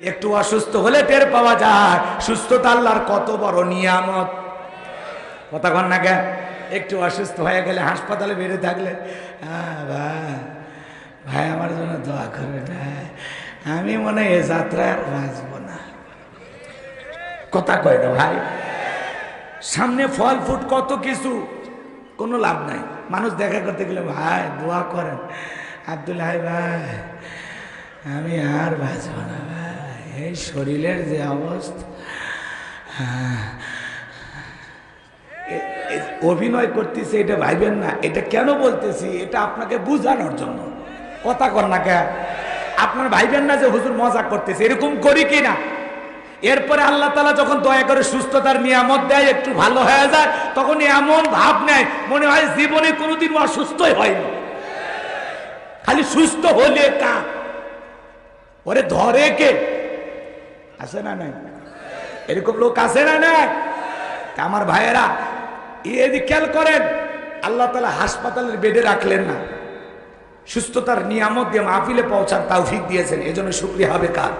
একটু অসুস্থ হলে টের পাওয়া যায়। সুস্থতা আল্লাহর কত বড় নিয়ামত। কন না কেন? একটু অসুস্থ হয়ে গেলে হাসপাতালে বেড়ে থাকলে "আহ, ভাই ভাই আমার জন্য দোয়া করবে ভাই আমি মনে হয় এ যাত্রায় আর বাঁচবো না। কথা কয় না ভাই। সামনে ফল ফুট কত কিছু কোনো লাভ নাই। মানুষ দেখা করতে গেলে ভাই দোয়া করেন। আব্দুল হাই ভাই আমি আর বাঁচব না ভাই। এই শরীরের যে অবস্থা অভিনয় করতেছি, এটা ভাইবেন না, এটা কেন বলতেছি, এটা আপনাকে বুঝানোর জন্য। কথা কর না কে? আপনার ভাইবেন না যে হুজুর মজা করতেছে, এরকম করি কি না? এরপরে আল্লাহ তালা যখন দয়া করে সুস্থতার নিয়ামত দেয়, একটু ভালো হয়ে যায়, তখন এমন ভাব নেয়, মনে হয় জীবনে কোনোদিন অসুস্থই হয়নি। খালি সুস্থ হলে কা। ওরে ধরে কে? আছে না নাই? এরকম লোক আছে না নাই? আমার ভাইয়েরা এদিক খেয়াল করেন, আল্লাহ তালা হাসপাতালের বেডে রাখলেন না। সুস্থতার নিয়ামত দিয়ে মাহফিলে পৌঁছার ঠিক দিয়েছেন, এজন্য শুক্রিয়া হবে কার?